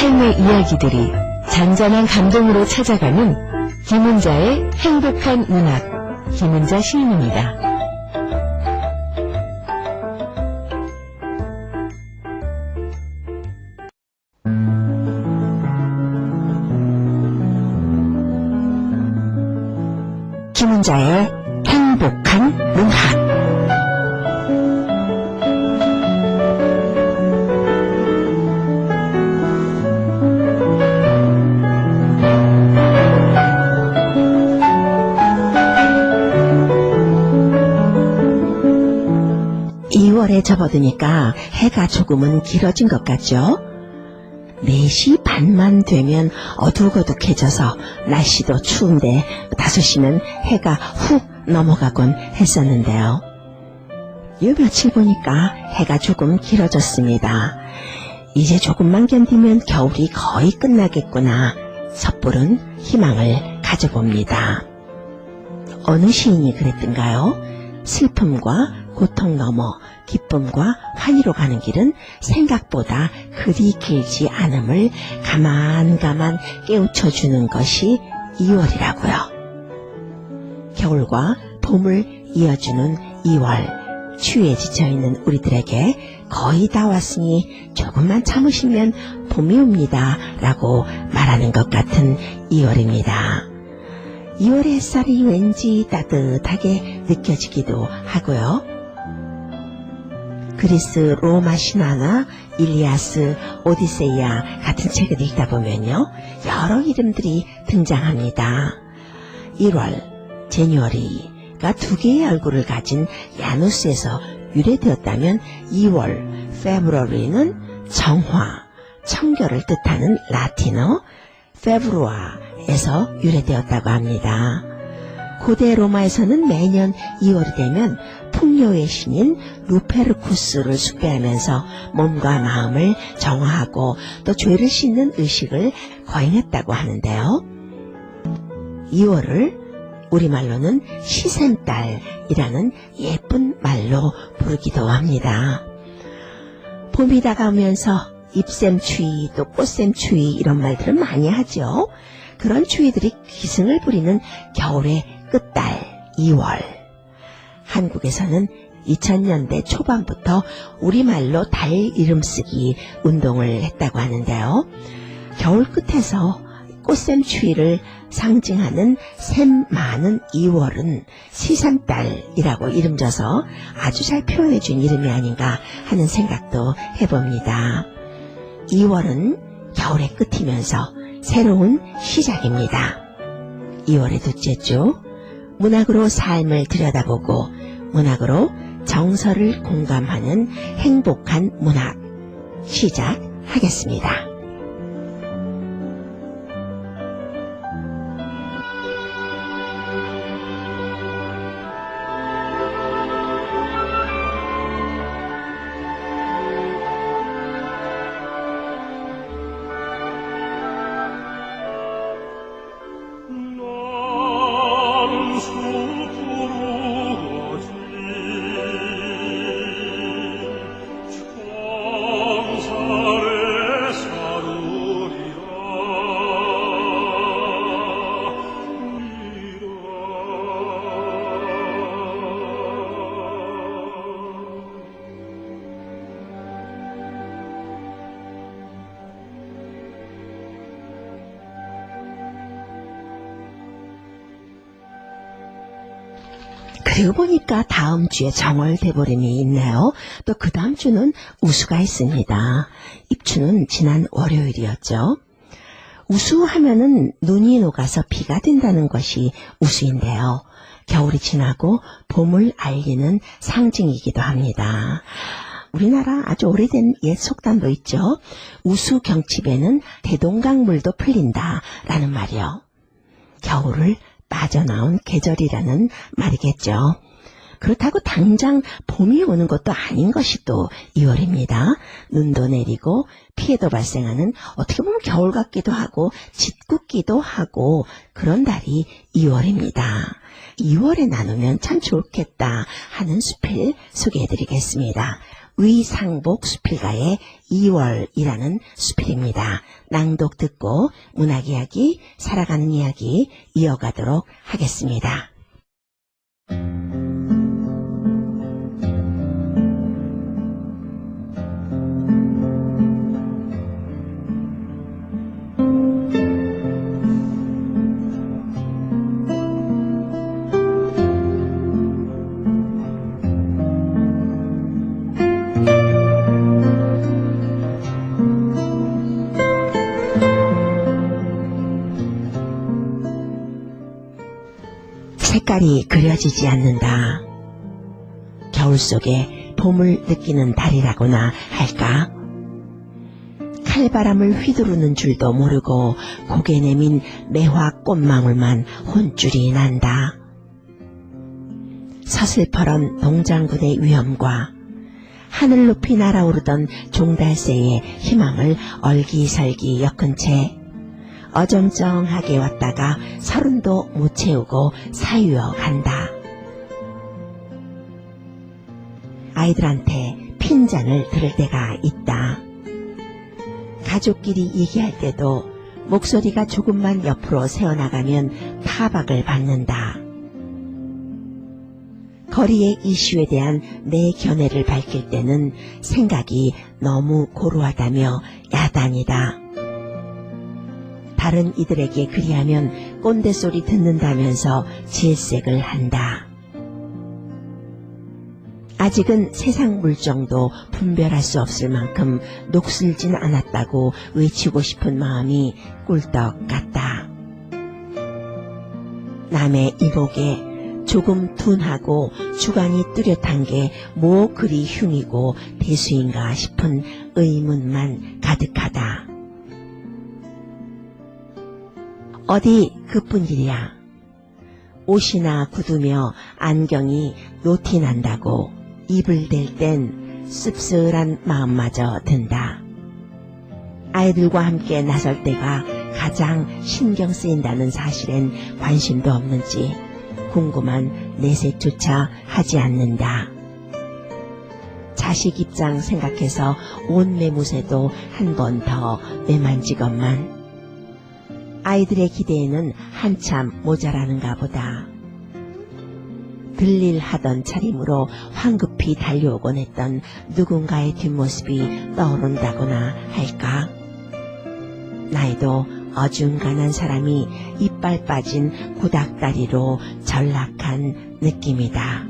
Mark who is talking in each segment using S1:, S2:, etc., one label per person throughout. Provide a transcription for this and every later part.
S1: 삶의 이야기들이 잔잔한 감동으로 찾아가는 김은자의 행복한 문학, 김은자 시인입니다.
S2: 접어드니까 해가 조금은 길어진 것 같죠? 4시 반만 되면 어둑어둑해져서 날씨도 추운데 5시면 해가 훅 넘어가곤 했었는데요. 요 며칠 보니까 해가 조금 길어졌습니다. 이제 조금만 견디면 겨울이 거의 끝나겠구나. 섣부른 희망을 가져봅니다. 어느 시인이 그랬던가요? 슬픔과 고통 넘어 기쁨과 환희로 가는 길은 생각보다 그리 길지 않음을 가만가만 깨우쳐주는 것이 2월이라고요. 겨울과 봄을 이어주는 2월. 추위에 지쳐있는 우리들에게 거의 다 왔으니 조금만 참으시면 봄이 옵니다. 라고 말하는 것 같은 2월입니다. 2월의 햇살이 왠지 따뜻하게 느껴지기도 하고요. 그리스 로마 신화나 일리아스, 오디세이아 같은 책을 읽다 보면요. 여러 이름들이 등장합니다. 1월, 제뉴어리가 두 개의 얼굴을 가진 야누스에서 유래되었다면 2월, 페브러리는 정화, 청결을 뜻하는 라틴어 페브루아에서 유래되었다고 합니다. 고대 로마에서는 매년 2월이 되면 풍요의 신인 루페르쿠스를 숭배하면서 몸과 마음을 정화하고 또 죄를 씻는 의식을 거행했다고 하는데요. 2월을 우리말로는 시샘달이라는 예쁜 말로 부르기도 합니다. 봄이 다가오면서 잎샘추위 또 꽃샘추위 이런 말들은 많이 하죠. 그런 추위들이 기승을 부리는 겨울의 끝달 2월. 한국에서는 2000년대 초반부터 우리말로 달 이름 쓰기 운동을 했다고 하는데요. 겨울 끝에서 꽃샘 추위를 상징하는 샘 많은 2월은 시산달이라고 이름 져서 아주 잘 표현해 준 이름이 아닌가 하는 생각도 해봅니다. 2월은 겨울의 끝이면서 새로운 시작입니다. 2월의 둘째 주 문학으로 삶을 들여다보고 문학으로 정서를 공감하는 행복한 문학 시작하겠습니다. 그리고 보니까 다음 주에 정월 대보름이 있네요. 또 그 다음 주는 우수가 있습니다. 입추는 지난 월요일이었죠. 우수하면은 눈이 녹아서 비가 된다는 것이 우수인데요. 겨울이 지나고 봄을 알리는 상징이기도 합니다. 우리나라 아주 오래된 옛 속담도 있죠. 우수 경칩에는 대동강 물도 풀린다 라는 말이요. 겨울을 빠져나온 계절이라는 말이겠죠. 그렇다고 당장 봄이 오는 것도 아닌 것이 또 2월입니다. 눈도 내리고 피해도 발생하는 어떻게 보면 겨울 같기도 하고 짓궂기도 하고 그런 달이 2월입니다. 2월에 나누면 참 좋겠다 하는 숲을 소개해드리겠습니다. 위상복 수필가의 2월이라는 수필입니다. 낭독 듣고 문학 이야기, 살아가는 이야기 이어가도록 하겠습니다. 색깔이 그려지지 않는다. 겨울 속에 봄을 느끼는 달이라고나 할까? 칼바람을 휘두르는 줄도 모르고 고개 내민 매화 꽃망울만 혼줄이 난다. 서슬퍼런 동장군의 위험과 하늘 높이 날아오르던 종달새의 희망을 얼기설기 엮은 채 어정쩡하게 왔다가 서른도 못 채우고 사유어 간다. 아이들한테 핀잔을 들을 때가 있다. 가족끼리 얘기할 때도 목소리가 조금만 옆으로 새어나가면 타박을 받는다. 거리의 이슈에 대한 내 견해를 밝힐 때는 생각이 너무 고루하다며 야단이다. 다른 이들에게 그리하면 꼰대 소리 듣는다면서 질색을 한다. 아직은 세상 물정도 분별할 수 없을 만큼 녹슬진 않았다고 외치고 싶은 마음이 꿀떡 같다. 남의 이목에 조금 둔하고 주관이 뚜렷한 게 뭐 그리 흉이고 대수인가 싶은 의문만 가득하다. 어디 그뿐일이야. 옷이나 굳으며 안경이 노티 난다고 입을 댈 땐 씁쓸한 마음마저 든다. 아이들과 함께 나설 때가 가장 신경 쓰인다는 사실엔 관심도 없는지 궁금한 내색조차 하지 않는다. 자식 입장 생각해서 온 매무새도 한 번 더 매만지건만 아이들의 기대에는 한참 모자라는가 보다. 들릴 하던 차림으로 황급히 달려오곤 했던 누군가의 뒷모습이 떠오른다거나 할까? 나에도 어중간한 사람이 이빨 빠진 구닥다리로 전락한 느낌이다.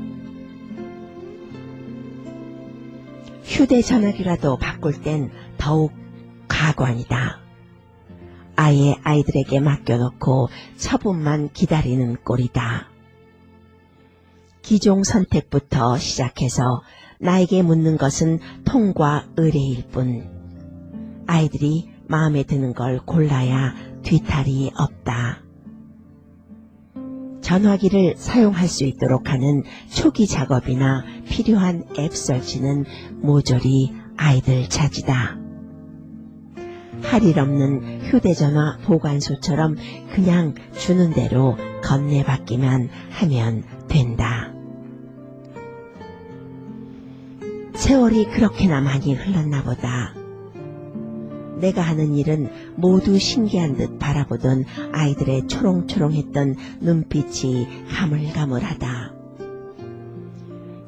S2: 휴대전화기라도 바꿀 땐 더욱 가관이다. 아예 아이들에게 맡겨놓고 처분만 기다리는 꼴이다. 기종 선택부터 시작해서 나에게 묻는 것은 통과 의뢰일 뿐. 아이들이 마음에 드는 걸 골라야 뒤탈이 없다. 전화기를 사용할 수 있도록 하는 초기 작업이나 필요한 앱 설치는 모조리 아이들 차지다. 할 일 없는 휴대전화 보관소처럼 그냥 주는 대로 건네받기만 하면 된다. 세월이 그렇게나 많이 흘렀나 보다. 내가 하는 일은 모두 신기한 듯 바라보던 아이들의 초롱초롱했던 눈빛이 가물가물하다.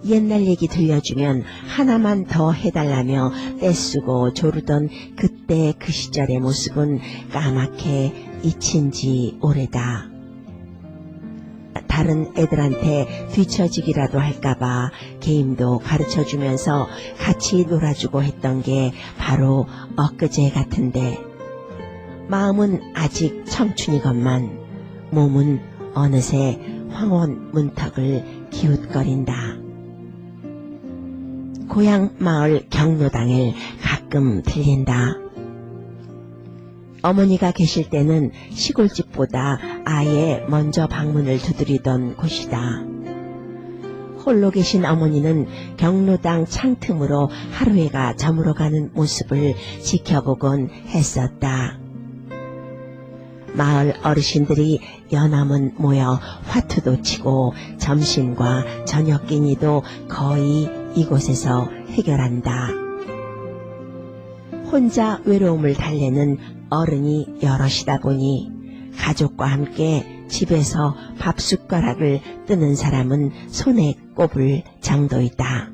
S2: 옛날 얘기 들려주면 하나만 더 해달라며 떼쓰고 조르던 그때 그 시절의 모습은 까맣게 잊힌 지 오래다. 다른 애들한테 뒤처지기라도 할까봐 게임도 가르쳐주면서 같이 놀아주고 했던 게 바로 엊그제 같은데 마음은 아직 청춘이건만 몸은 어느새 황혼 문턱을 기웃거린다. 고향 마을 경로당을 가끔 들린다. 어머니가 계실 때는 시골집보다 아예 먼저 방문을 두드리던 곳이다. 홀로 계신 어머니는 경로당 창틈으로 하루해가 저물어가는 모습을 지켜보곤 했었다. 마을 어르신들이 연함은 모여 화투도 치고 점심과 저녁 끼니도 거의 이곳에서 해결한다. 혼자 외로움을 달래는 어른이 여럿이다 보니 가족과 함께 집에서 밥 숟가락을 뜨는 사람은 손에 꼽을 정도이다.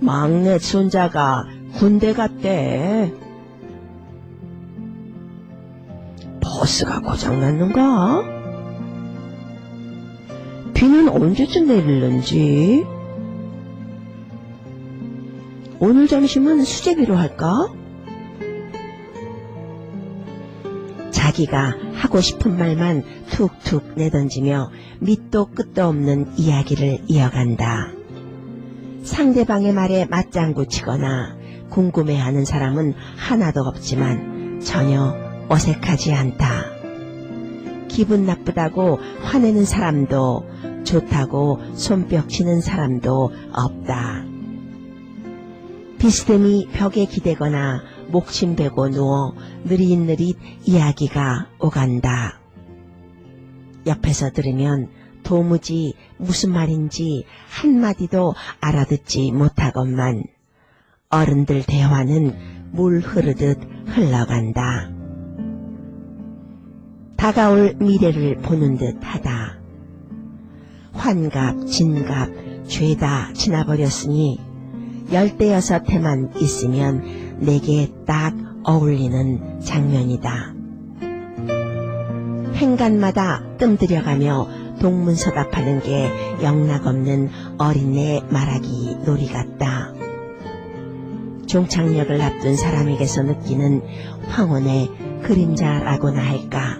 S2: 막내 손자가 군대 갔대. 버스가 고장났는가? 비는 언제쯤 내릴는지? 오늘 점심은 수제비로 할까? 자기가 하고 싶은 말만 툭툭 내던지며 밑도 끝도 없는 이야기를 이어간다. 상대방의 말에 맞장구 치거나 궁금해하는 사람은 하나도 없지만 전혀 어색하지 않다. 기분 나쁘다고 화내는 사람도 좋다고 손뼉 치는 사람도 없다. 비스듬히 벽에 기대거나 목침 베고 누워 느릿느릿 이야기가 오간다. 옆에서 들으면 도무지 무슨 말인지 한마디도 알아듣지 못하건만 어른들 대화는 물 흐르듯 흘러간다. 다가올 미래를 보는 듯 하다. 환갑, 진갑, 죄다 지나버렸으니 열대여섯 해만 있으면 내게 딱 어울리는 장면이다. 행간마다 뜸들여가며 동문서답하는 게 영락없는 어린애 말하기 놀이 같다. 종착역을 앞둔 사람에게서 느끼는 황혼의 그림자라고나 할까.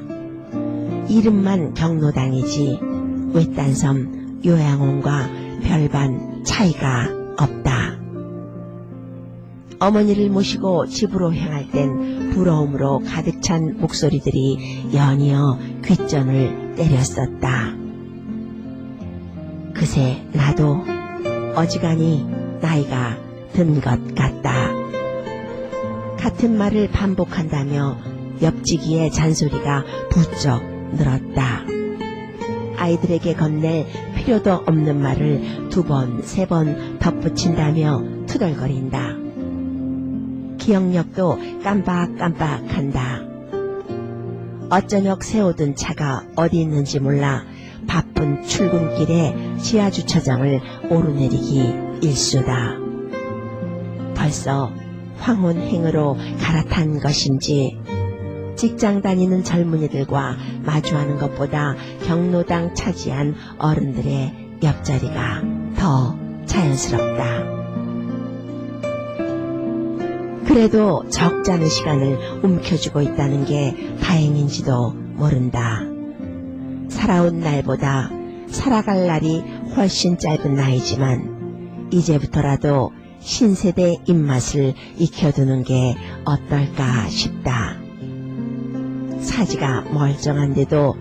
S2: 이름만 경로당이지 외딴섬 요양원과 별반 차이가 없다. 어머니를 모시고 집으로 향할 땐 부러움으로 가득 찬 목소리들이 연이어 귓전을 때렸었다. 그새 나도 어지간히 나이가 든 것 같다. 같은 말을 반복한다며 옆지기의 잔소리가 부쩍 늘었다. 아이들에게 건넬 필요도 없는 말을 두 번, 세 번 덧붙인다며 투덜거린다. 기억력도 깜박깜박한다. 어쩌녁 세우던 차가 어디 있는지 몰라 바쁜 출근길에 지하 주차장을 오르내리기 일수다. 벌써 황혼행으로 갈아탄 것인지 직장 다니는 젊은이들과 마주하는 것보다 경로당 차지한 어른들의 옆자리가 더 자연스럽다. 그래도 적잖은 시간을 움켜쥐고 있다는 게 다행인지도 모른다. 살아온 날보다 살아갈 날이 훨씬 짧은 나이지만 이제부터라도 신세대 입맛을 익혀두는 게 어떨까 싶다. 사지가 멀쩡한데도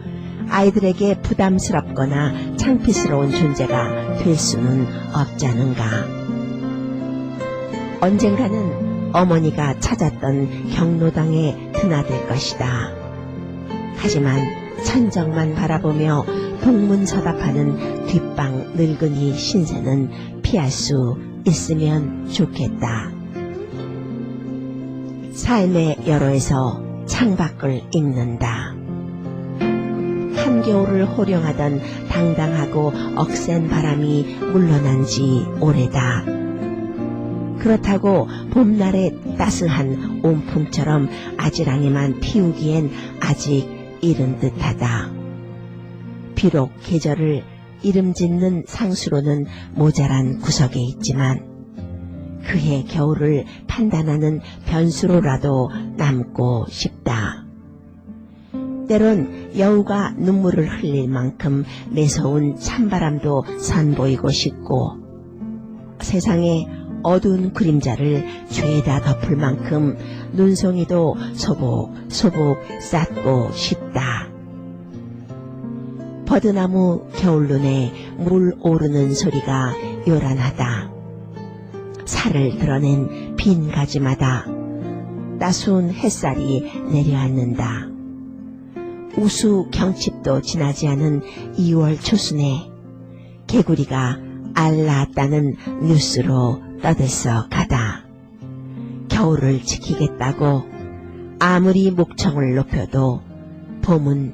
S2: 아이들에게 부담스럽거나 창피스러운 존재가 될 수는 없자는가. 언젠가는 어머니가 찾았던 경로당에 드나들 것이다. 하지만 천정만 바라보며 동문서답하는 뒷방 늙은이 신세는 피할 수 있으면 좋겠다. 삶의 여로에서 창밖을 읽는다. 한겨울을 호령하던 당당하고 억센 바람이 물러난 지 오래다. 그렇다고 봄날의 따스한 온풍처럼 아지랑이만 피우기엔 아직 이른 듯하다. 비록 계절을 이름 짓는 상수로는 모자란 구석에 있지만 그해 겨울을 판단하는 변수로라도 남고 싶다. 때론 여우가 눈물을 흘릴 만큼 매서운 찬바람도 선보이고 싶고 세상에 어두운 그림자를 죄다 덮을 만큼 눈송이도 소복소복 쌓고 싶다. 버드나무 겨울눈에 물 오르는 소리가 요란하다. 살을 드러낸 빈 가지마다 따스운 햇살이 내려앉는다. 우수 경칩도 지나지 않은 2월 초순에 개구리가 알 낳았다는 뉴스로 떠들썩 가다. 겨울을 지키겠다고 아무리 목청을 높여도 봄은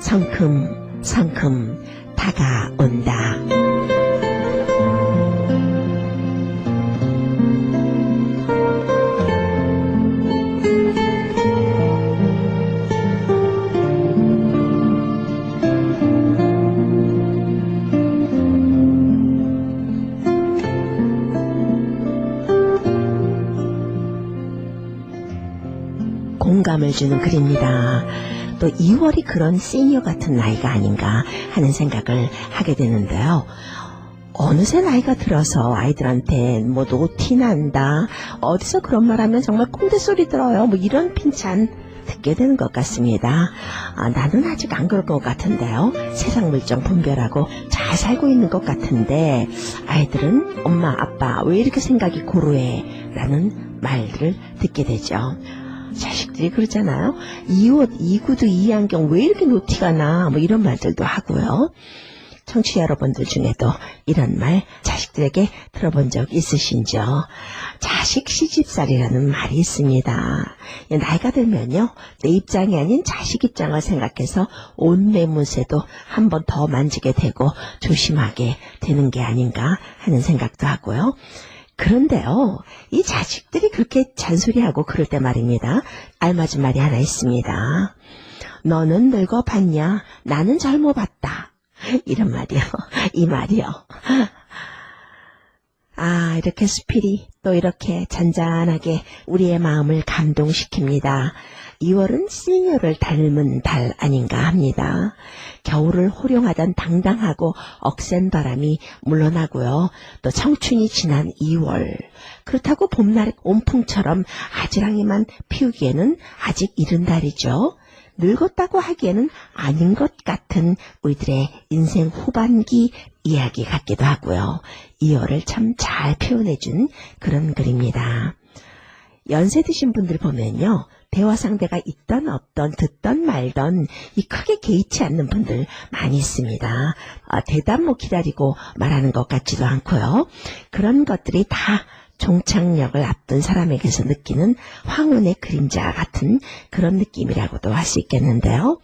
S2: 성큼성큼 다가온다. 공감을 주는 글입니다. 또 2월이 그런 시니어 같은 나이가 아닌가 하는 생각을 하게 되는데요. 어느새 나이가 들어서 아이들한테 뭐 노티 난다, 어디서 그런 말 하면 정말 꼰대 소리 들어요. 뭐 이런 핀찬 듣게 되는 것 같습니다. 아, 나는 아직 안 그럴 것 같은데요. 세상 물정 분별하고 잘 살고 있는 것 같은데 아이들은 엄마, 아빠 왜 이렇게 생각이 고루해? 라는 말들을 듣게 되죠. 자식들이 그러잖아요. 이 옷, 이 구두, 이 안경 왜 이렇게 노티가 나? 뭐 이런 말들도 하고요. 청취자 여러분들 중에도 이런 말 자식들에게 들어본 적 있으신지요? 자식 시집살이라는 말이 있습니다. 나이가 들면요, 내 입장이 아닌 자식 입장을 생각해서 온 매무새도 한 번 더 만지게 되고 조심하게 되는 게 아닌가 하는 생각도 하고요. 그런데요, 이 자식들이 그렇게 잔소리하고 그럴 때 말입니다. 알맞은 말이 하나 있습니다. 너는 늙어봤냐? 나는 젊어 봤다. 이런 말이요. 이 말이요. 아, 이렇게 수필이 또 이렇게 잔잔하게 우리의 마음을 감동시킵니다. 2월은 시니어를 닮은 달 아닌가 합니다. 겨울을 호령하던 당당하고 억센 바람이 물러나고요. 또 청춘이 지난 2월. 그렇다고 봄날 온풍처럼 아지랑이만 피우기에는 아직 이른 달이죠. 늙었다고 하기에는 아닌 것 같은 우리들의 인생 후반기 이야기 같기도 하고요. 2월을 참 잘 표현해준 그런 글입니다. 연세 드신 분들 보면요. 대화 상대가 있던 없던 듣던 말던 이 크게 개의치 않는 분들 많이 있습니다. 아, 대답 뭐 기다리고 말하는 것 같지도 않고요. 그런 것들이 다 종착역을 앞둔 사람에게서 느끼는 황혼의 그림자 같은 그런 느낌이라고도 할 수 있겠는데요.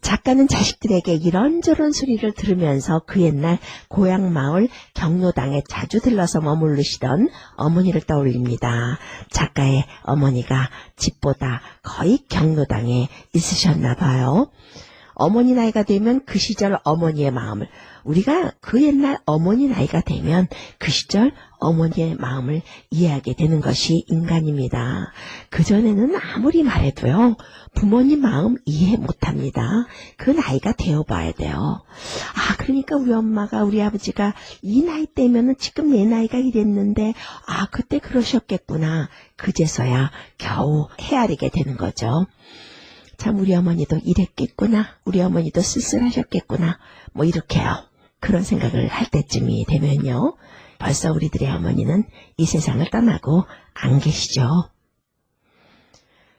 S2: 작가는 자식들에게 이런저런 소리를 들으면서 그 옛날 고향 마을 경로당에 자주 들러서 머무르시던 어머니를 떠올립니다. 작가의 어머니가 집보다 거의 경로당에 있으셨나 봐요. 어머니 나이가 되면 그 시절 어머니의 마음을 우리가 그 옛날 어머니 나이가 되면 그 시절 어머니의 마음을 이해하게 되는 것이 인간입니다. 그전에는 아무리 말해도요, 부모님 마음 이해 못합니다. 그 나이가 되어봐야 돼요. 아, 그러니까 우리 엄마가, 우리 아버지가 이 나이 때면은 지금 내 나이가 이랬는데, 아, 그때 그러셨겠구나. 그제서야 겨우 헤아리게 되는 거죠. 참 우리 어머니도 이랬겠구나. 우리 어머니도 쓸쓸하셨겠구나. 뭐 이렇게요. 그런 생각을 할 때쯤이 되면요. 벌써 우리들의 어머니는 이 세상을 떠나고 안 계시죠.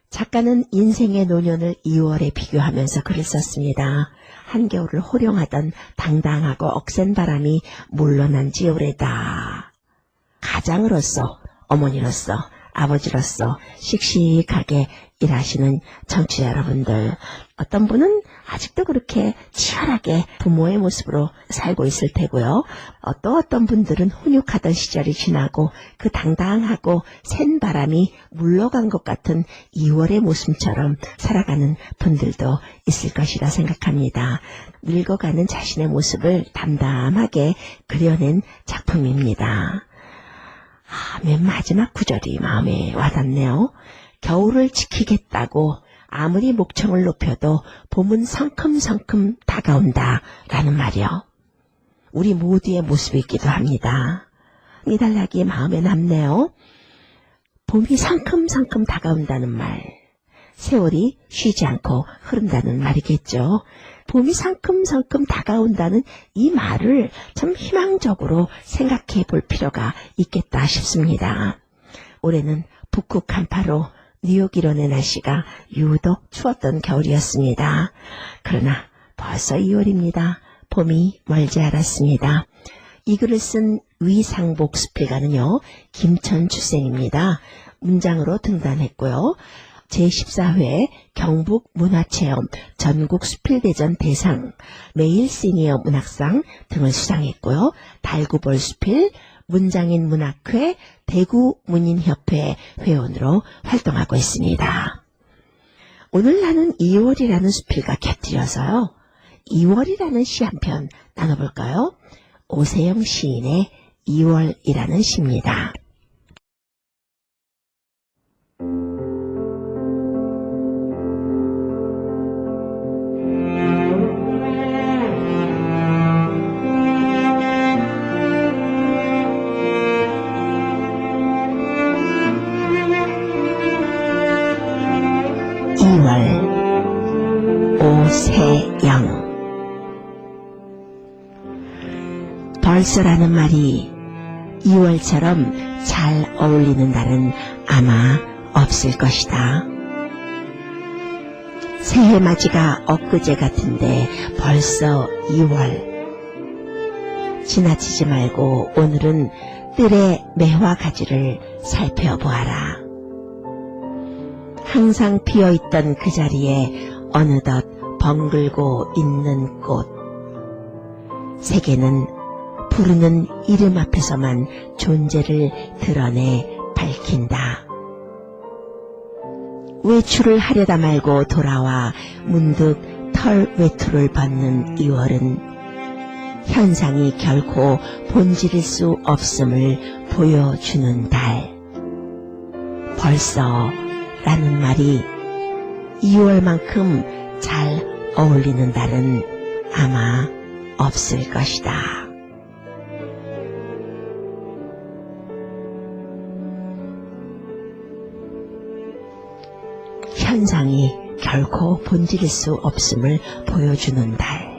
S2: 작가는 인생의 노년을 2월에 비교하면서 글을 썼습니다. 한겨울을 호령하던 당당하고 억센 바람이 물러난 지 오래다. 가장으로서, 어머니로서, 아버지로서 씩씩하게 일하시는 청취자 여러분들, 어떤 분은 아직도 그렇게 치열하게 부모의 모습으로 살고 있을 테고요. 어, 또 어떤 분들은 훈육하던 시절이 지나고 그 당당하고 센 바람이 물러간 것 같은 2월의 모습처럼 살아가는 분들도 있을 것이라 생각합니다. 늙어가는 자신의 모습을 담담하게 그려낸 작품입니다. 아, 맨 마지막 구절이 마음에 와닿네요. 겨울을 지키겠다고 아무리 목청을 높여도 봄은 성큼성큼 다가온다. 라는 말이요. 우리 모두의 모습이기도 합니다. 이달락이 마음에 남네요. 봄이 성큼성큼 다가온다는 말. 세월이 쉬지 않고 흐른다는 말이겠죠. 봄이 성큼성큼 다가온다는 이 말을 참 희망적으로 생각해 볼 필요가 있겠다 싶습니다. 올해는 북극 한파로 뉴욕 일원의 날씨가 유독 추웠던 겨울이었습니다. 그러나 벌써 2월입니다. 봄이 멀지 않았습니다. 이 글을 쓴 위상복 수필가는요, 김천 출생입니다. 문장으로 등단했고요. 제14회 경북 문화체험 전국 수필대전 대상, 매일 시니어 문학상 등을 수상했고요. 달구볼 수필, 문장인 문학회, 대구 문인협회 회원으로 활동하고 있습니다. 오늘 나는 2월이라는 수필과 곁들여서요. 2월이라는 시 한 편 나눠볼까요? 오세영 시인의 2월이라는 시입니다. 월 오세영 벌써라는 말이 2월처럼 잘 어울리는 날은 아마 없을 것이다. 새해 맞이가 엊그제 같은데 벌써 2월. 지나치지 말고 오늘은 뜰의 매화 가지를 살펴보아라. 항상 피어있던 그 자리에 어느덧 벙글고 있는 꽃. 세계는 부르는 이름 앞에서만 존재를 드러내 밝힌다. 외출을 하려다 말고 돌아와 문득 털 외투를 벗는 2월은 현상이 결코 본질일 수 없음을 보여주는 달. 벌써 라는 말이 2월만큼 잘 어울리는 달은 아마 없을 것이다. 현상이 결코 본질일 수 없음을 보여주는 달.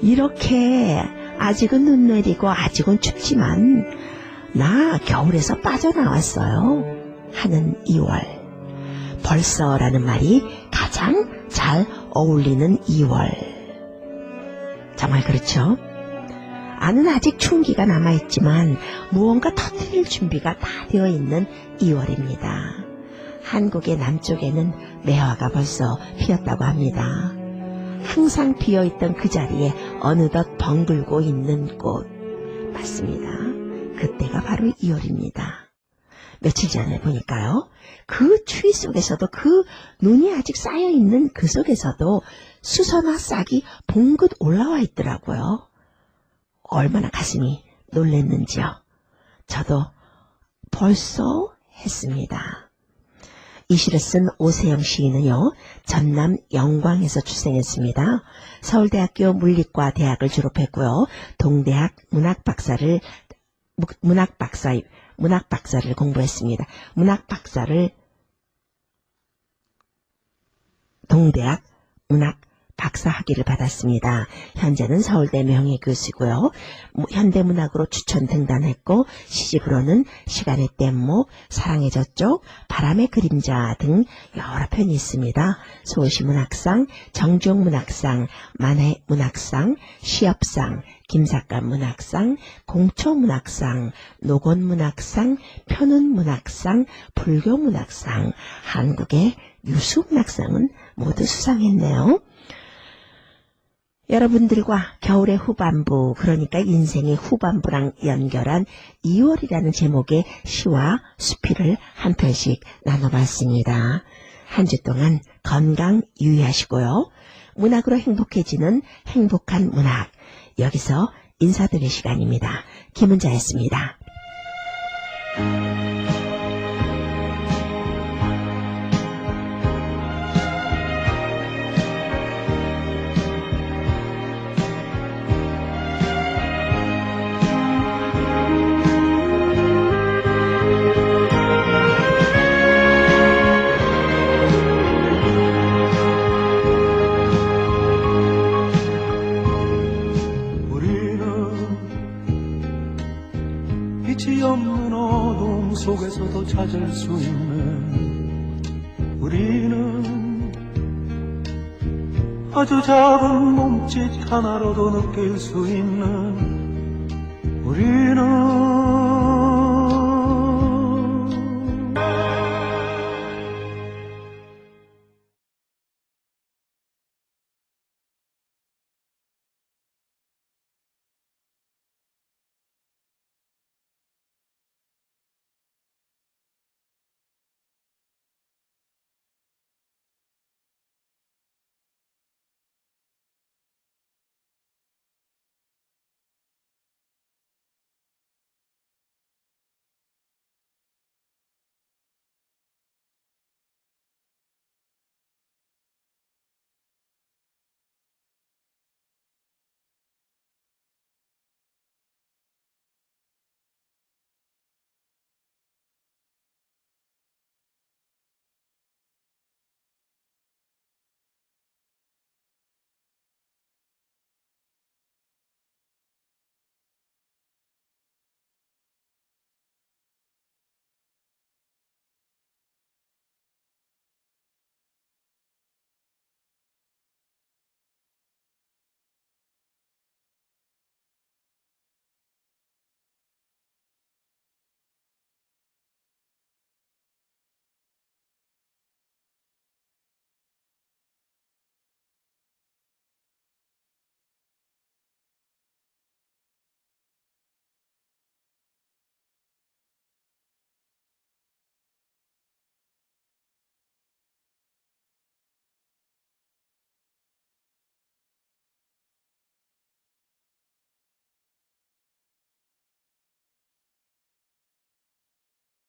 S2: 이렇게 아직은 눈 내리고 아직은 춥지만 나 겨울에서 빠져나왔어요. 하는 2월. 벌써라는 말이 가장 잘 어울리는 2월. 정말 그렇죠? 아는 아직 충기가 남아있지만 무언가 터뜨릴 준비가 다 되어 있는 2월입니다. 한국의 남쪽에는 매화가 벌써 피었다고 합니다. 항상 피어있던 그 자리에 어느덧 벙글고 있는 꽃. 맞습니다. 그때가 바로 2월입니다. 며칠 전에 보니까요. 그 추위 속에서도 그 눈이 아직 쌓여 있는 그 속에서도 수선화 싹이 봉긋 올라와 있더라고요. 얼마나 가슴이 놀랬는지요. 저도 벌써 했습니다. 이 시를 쓴 오세영 시인은요, 전남 영광에서 출생했습니다. 서울대학교 물리과 대학을 졸업했고요, 동대학 문학 박사를, 무- 문학 박사, 문학 박사를 공부했습니다. 문학 박사를 동대학 문학 박사 학위를 받았습니다. 현재는 서울대 명예교수고요. 뭐, 현대문학으로 추천 등단했고 시집으로는 시간의 뗏목, 사랑의 저쪽, 바람의 그림자 등 여러 편이 있습니다. 서울시 문학상, 정중문학상, 만해 문학상, 시업상, 김삿간 문학상, 공초 문학상, 노건 문학상, 편운 문학상, 불교 문학상, 한국의 유수 문학상은 모두 수상했네요. 여러분들과 겨울의 후반부, 그러니까 인생의 후반부랑 연결한 2월이라는 제목의 시와 수필을 한 편씩 나눠봤습니다. 한 주 동안 건강 유의하시고요. 문학으로 행복해지는 행복한 문학. 여기서 인사드릴 시간입니다. 김은자였습니다.
S3: 몸짓 하나로도 느낄 수 있는